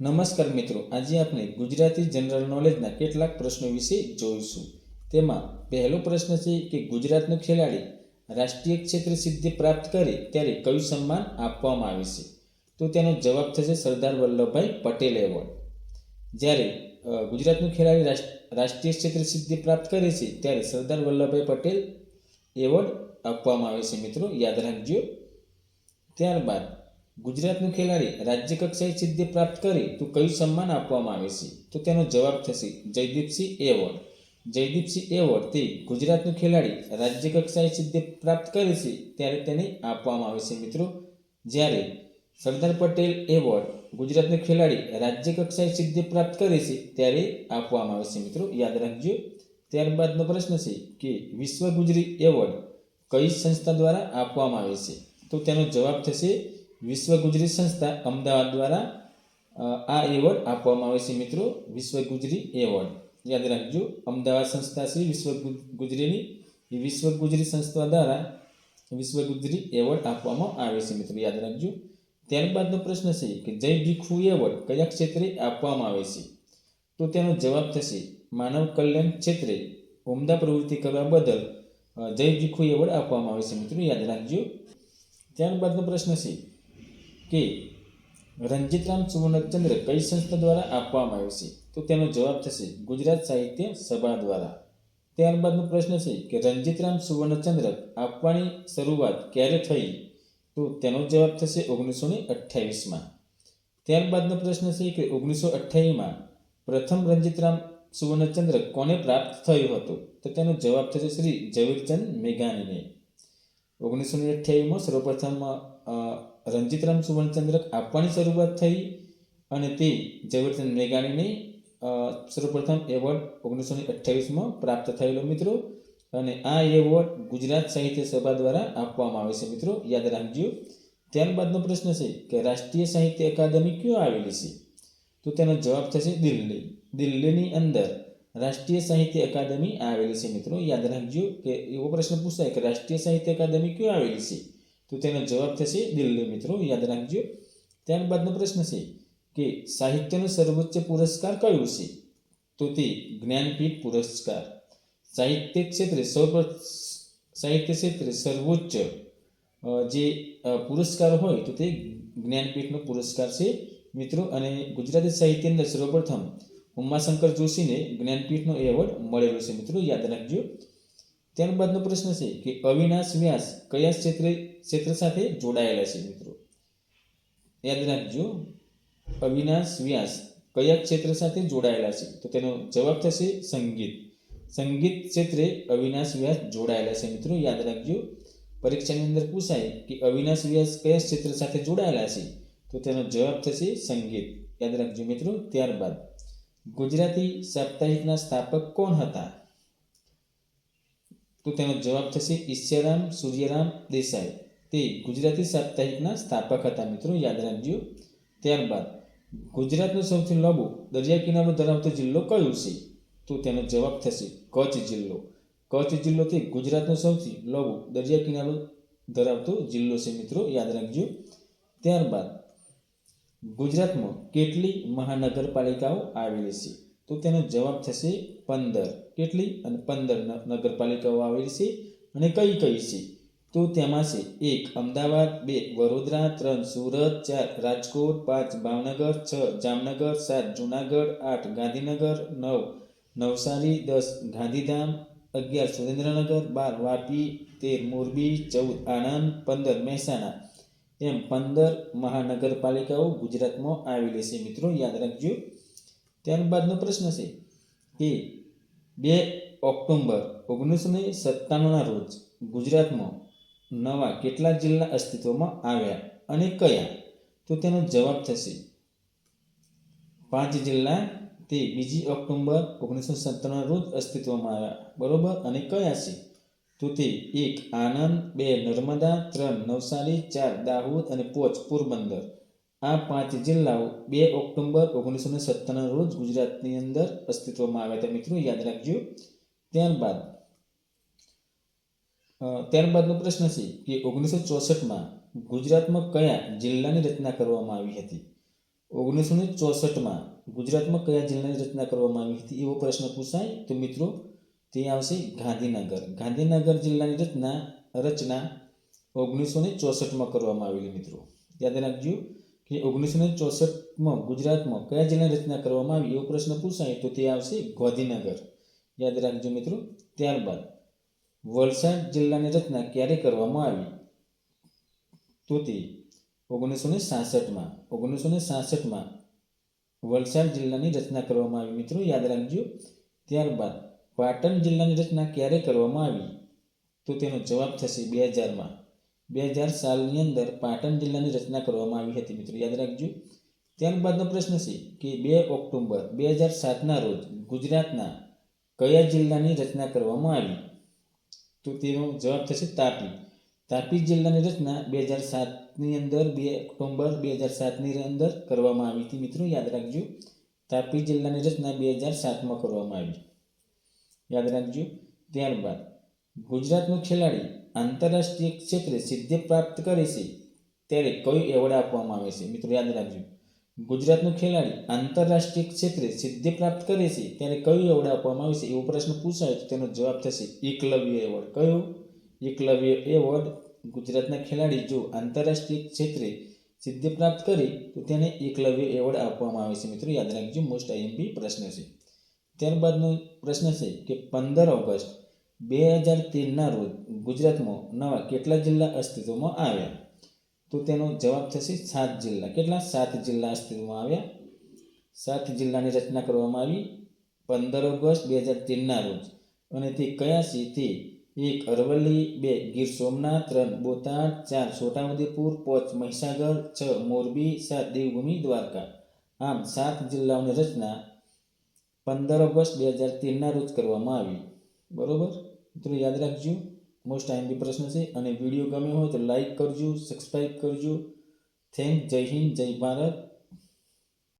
નમસ્કાર મિત્રો, આજે આપણે ગુજરાતી જનરલ નોલેજના કેટલાક પ્રશ્નો વિશે જોઈશું. તેમાં પહેલો પ્રશ્ન છે કે ગુજરાતનો ખેલાડી રાષ્ટ્રીય ક્ષેત્ર સિદ્ધિ પ્રાપ્ત કરે ત્યારે કયું સન્માન આપવામાં આવે છે? તો તેનો જવાબ થશે સરદાર વલ્લભભાઈ પટેલ એવોર્ડ. જ્યારે ગુજરાતનો ખેલાડી રાષ્ટ્ર- રાષ્ટ્રીય ક્ષેત્ર સિદ્ધિ પ્રાપ્ત કરે છે ત્યારે સરદાર વલ્લભભાઈ પટેલ એવોર્ડ આપવામાં આવે છે મિત્રો, યાદ રાખજો. ત્યારબાદ ગુજરાતનું ખેલાડી રાજ્ય કક્ષાએ સિદ્ધિ પ્રાપ્ત કરી તો કયું સન્માન આપવામાં આવે છે? તો તેનો જવાબ થશે જયદીપસિંહ એવોર્ડ. જયદીપસિંહ એવોર્ડ તે ગુજરાતનું ખેલાડી રાજ્ય કક્ષાએ સિદ્ધિ પ્રાપ્ત કરે છે ત્યારે તેને આપવામાં આવે છે મિત્રો. જ્યારે સરદાર પટેલ એવોર્ડ ગુજરાતનો ખેલાડી રાજ્ય કક્ષાએ સિદ્ધિ પ્રાપ્ત કરે છે ત્યારે આપવામાં આવે છે મિત્રો. યાદ રાખજો. ત્યારબાદનો પ્રશ્ન છે કે વિશ્વ ગુજરી એવોર્ડ કઈ સંસ્થા દ્વારા આપવામાં આવે છે? તો તેનો જવાબ થશે વિશ્વ ગુજરી સંસ્થા અમદાવાદ દ્વારા આ એવોર્ડ આપવામાં આવે છે મિત્રો. વિશ્વ ગુજરી એવોર્ડ. યાદ રાખજો, અમદાવાદ સંસ્થા છે વિશ્વ ગુજરીની એ વિશ્વ ગુજરી સંસ્થા દ્વારા વિશ્વ ગુજરી એવોર્ડ આપવામાં આવે છે મિત્રો. યાદ રાખજો. ત્યારબાદનો પ્રશ્ન છે કે જય ભીખુ એવોર્ડ કયા ક્ષેત્રે આપવામાં આવે છે? તો તેનો જવાબ થશે, માનવ કલ્યાણ ક્ષેત્રે. ઉમદા પ્રવૃત્તિ કરવા બદલ જય ભીખુ એવોર્ડ આપવામાં આવે છે મિત્રો. યાદ રાખજો. ત્યારબાદનો પ્રશ્ન છે કે રંજીતરામ સુવર્ણચંદ્ર કઈ સંસ્થા દ્વારા આપવામાં આવ્યો છે? તો તેનો જવાબ થશે ગુજરાત સાહિત્ય સભા દ્વારા. ત્યારબાદનો પ્રશ્ન છે કે રંજીતરામ સુવર્ણચંદ્ર આપવાની શરૂઆત ક્યારે થઈ? તો તેનો જવાબ થશે ઓગણીસો ને અઠ્યાવીસમાં. ત્યારબાદનો પ્રશ્ન છે કે ઓગણીસો અઠ્યાવીસમાં પ્રથમ રંજીતરામ સુવર્ણચંદ્ર કોને પ્રાપ્ત થયો હતો? તો તેનો જવાબ થશે શ્રી ઝવેરચંદ મેઘાણીને. ઓગણીસો ને અઠ્યાવીસમાં સર્વપ્રથમ અ, રંજીતરામ સુવર્ણચંદ્રક આપવાની શરૂઆત થઈ અને તે ઝવેરચંદ મેઘાણીને સર્વપ્રથમ એવોર્ડ ઓગણીસો ને અઠ્યાવીસમાં પ્રાપ્ત થયેલો મિત્રો. અને આ એવોર્ડ ગુજરાત સાહિત્ય સભા દ્વારા આપવામાં આવે છે મિત્રો. યાદ રાખજો. ત્યારબાદનો પ્રશ્ન છે કે રાષ્ટ્રીય સાહિત્ય અકાદમી ક્યાં આવેલી છે? તો તેનો જવાબ થશે દિલ્હી. દિલ્હીની અંદર રાષ્ટ્રીય સાહિત્ય અકાદમી આવેલી છે મિત્રો. યાદ રાખજો કે એવો પ્રશ્ન પૂછાય કે રાષ્ટ્રીય સાહિત્ય અકાદમી ક્યાં આવેલી છે? તો તેનો જવાબ થશે દિલ્હી મિત્રો, યાદ રાખજો. ત્યારબાદનો પ્રશ્ન છે કે સાહિત્યનો સર્વોચ્ચ પુરસ્કાર કયો છે? તો તે જ્ઞાનપીઠ પુરસ્કાર. સાહિત્ય ક્ષેત્રે સૌ સાહિત્ય ક્ષેત્રે સર્વોચ્ચ જે પુરસ્કાર હોય તો તે જ્ઞાનપીઠનો પુરસ્કાર છે મિત્રો. અને ગુજરાતી સાહિત્યની અંદર સર્વપ્રથમ ઉમાશંકર જોશીને જ્ઞાનપીઠનો એવોર્ડ મળેલો છે મિત્રો, યાદ રાખજો. ત્યારબાદનો પ્રશ્ન છે કે અવિનાશ વ્યાસ કયા ક્ષેત્રે ક્ષેત્ર સાથે જોડાયેલા છે મિત્રો. યાદ રાખજો, અવિનાશ વ્યાસ કયા ક્ષેત્ર સાથે જોડાયેલા છે? તો તેનો જવાબ થશે સંગીત. સંગીત ક્ષેત્રે અવિનાશ વ્યાસ જોડાયેલા છે મિત્રો, યાદ રાખજો. પરીક્ષાની અંદર પૂછાય કે અવિનાશ વ્યાસ કયા ક્ષેત્ર સાથે જોડાયેલા છે? તો તેનો જવાબ થશે સંગીત. યાદ રાખજો મિત્રો, ત્યારબાદ. ગુજરાતી સાપ્તાહિકના સ્થાપક કોણ હતા? તો તેનો જવાબ થશે ઈશ્વરામ સૂર્યરામ દેસાઈ. તે ગુજરાતી સાપ્તાહિકના સ્થાપક હતા મિત્રો, યાદ રાખજો. ત્યારબાદ, ગુજરાતનો સૌથી લાંબો દરિયા કિનારો ધરાવતો જિલ્લો કયો છે? તો તેનો જવાબ થશે કચ્છ જિલ્લો. કચ્છ જિલ્લો તે ગુજરાતનો સૌથી લાંબો દરિયા કિનારો ધરાવતો જિલ્લો છે મિત્રો, યાદ રાખજો. ત્યારબાદ, ગુજરાતમાં કેટલી મહાનગરપાલિકાઓ આવેલી છે? તો તેનો જવાબ થશે પંદર. કેટલી અને પંદર નગરપાલિકાઓ આવેલી છે અને કઈ કઈ છે? તો તેમાં છે, એક, અમદાવાદ, બે, વડોદરા, ત્રણ, સુરત, ચાર, રાજકોટ, પાંચ, ભાવનગર, છ, જામનગર, સાત, જુનાગઢ, આઠ, ગાંધીનગર, નવ, નવસારી, દસ, ગાંધીધામ, અગિયાર, સુરેન્દ્રનગર, બાર, વાપી, તેર, મોરબી, ચૌદ, આણંદ, પંદર, મહેસાણા. એમ પંદર મહાનગરપાલિકાઓ ગુજરાતમાં આવેલી છે. મિત્રો, યાદ રાખજો. ત્યારબાદનો પ્રશ્ન છે કે બે ઓક્ટોબર ઓગણીસો ને સત્તાણુંના રોજ ગુજરાતમાં નવા કેટલા જિલ્લા અસ્તિત્વમાં આવ્યા અને કયા? તો તેનો જવાબ થશે. પાંચ જિલ્લા તે બીજી ઓક્ટોબર ઓગણીસો સત્તાણુંના રોજ અસ્તિત્વમાં આવ્યા. બરોબર? અને કયા છે? તો તે એક આનંદ બે નર્મદા, ત્રણ નવસારી, ચાર દાહોદ અને પોચ પોરબંદર. આ પાંચ જિલ્લાઓ બે ઓક્ટોબર ઓગણીસો સત્તાણું રોજ ગુજરાતની અંદર અસ્તિત્વમાં આવ્યા. હતા મિત્રો યાદ રાખજો. ત્યારબાદ ત્યારબાદનો પ્રશ્ન છે કે ઓગણીસો ચોસઠમાં ગુજરાતમાં કયા જિલ્લાની રચના કરવામાં આવી હતી? ઓગણીસો ને ચોસઠમાં ગુજરાતમાં કયા જિલ્લાની રચના કરવામાં આવી હતી એવો પ્રશ્ન પૂછાય તો મિત્રો તે આવશે ગાંધીનગર. ગાંધીનગર જિલ્લાની રચના રચના ઓગણીસો ને ચોસઠમાં કરવામાં આવેલી મિત્રો. યાદ રાખજો કે ઓગણીસો ને ચોસઠમાં ગુજરાતમાં કયા જિલ્લાની રચના કરવામાં આવી એવો પ્રશ્ન પૂછાય તો તે આવશે ગાંધીનગર. યાદ રાખજો મિત્રો. ત્યારબાદ વલસાડ જિલ્લાની રચના ક્યારે કરવામાં આવી? તો તે ઓગણીસો ને સાસઠમાં. ઓગણીસો ને સાસઠમાં વલસાડ જિલ્લાની રચના કરવામાં આવી. મિત્રો, યાદ રાખજો. ત્યારબાદ પાટણ જિલ્લાની રચના ક્યારે કરવામાં આવી? તો તેનો જવાબ થશે બે હજારમાં બે હજાર સાલની અંદર પાટણ જિલ્લાની રચના કરવામાં આવી હતી. મિત્રો, યાદ રાખજો. ત્યારબાદનો પ્રશ્ન છે કે બે ઓક્ટોબર બે હજાર સાતના રોજ ગુજરાતના કયા જિલ્લાની રચના કરવામાં આવી? તો તેનો જવાબ થશે તાપી તાપી જિલ્લાની રચના બે હજાર સાતની અંદર બે ઓક્ટોબર બે હજાર સાતની અંદર કરવામાં આવી હતી. મિત્રો, યાદ રાખજો તાપી જિલ્લાની રચના બે હજાર સાતમાં કરવામાં આવી. યાદ રાખજો, ત્યારબાદ ગુજરાતનો ખેલાડી આંતરરાષ્ટ્રીય ક્ષેત્રે સિદ્ધિ પ્રાપ્ત કરે છે, ત્યારે કયો એવોર્ડ આપવામાં આવે છે? મિત્રો, યાદ રાખજો. ગુજરાતનો ખેલાડી આંતરરાષ્ટ્રીય ક્ષેત્રે સિદ્ધિ પ્રાપ્ત કરે છે ત્યારે કયો એવોર્ડ આપવામાં આવે છે? એવો પ્રશ્ન પૂછાય તો તેનો જવાબ થશે એકલવ્ય એવોર્ડ. કયો? એકલવ્ય એવોર્ડ ગુજરાતના ખેલાડી જો આંતરરાષ્ટ્રીય ક્ષેત્રે સિદ્ધિ પ્રાપ્ત કરે તો તેને એકલવ્ય એવોર્ડ આપવામાં આવે છે. મિત્રો, યાદ રાખજો મોસ્ટ આઈએમપી પ્રશ્ન છે. ત્યારબાદનો પ્રશ્ન છે કે પંદર ઓગસ્ટ બે હજાર તેરના રોજ ગુજરાતમાં નવા કેટલા જિલ્લા અસ્તિત્વમાં આવ્યા? તો તેનો જવાબ થશે સાત જિલ્લા. કેટલા? સાત જિલ્લા અસ્તિત્વમાં આવ્યા. સાત જિલ્લાની રચના કરવામાં આવી પંદર ઓગસ્ટ બે હજાર તેરના રોજ. અને તે કયા છે એક અરવલ્લી, બે ગીર સોમનાથ, ત્રણ બોટાદ, ચાર છોટાઉદેપુર, પાંચ મહીસાગર, છ મોરબી, સાત દેવભૂમિ, દ્વારકા. આમ સાત જિલ્લાઓની રચના પંદર ઓગસ્ટ બે હજાર તેરના રોજ કરવામાં આવી. બરોબર? મિત્રો યાદ રાખજો. મોસ્ટ આઈએમપી પ્રશ્ન છે. અને વીડિયો ગમ્યો હોય તો લાઈક કરજો સબસ્ક્રાઈબ કરજો. થેન્ક, જય હિન્દ, જય ભારત.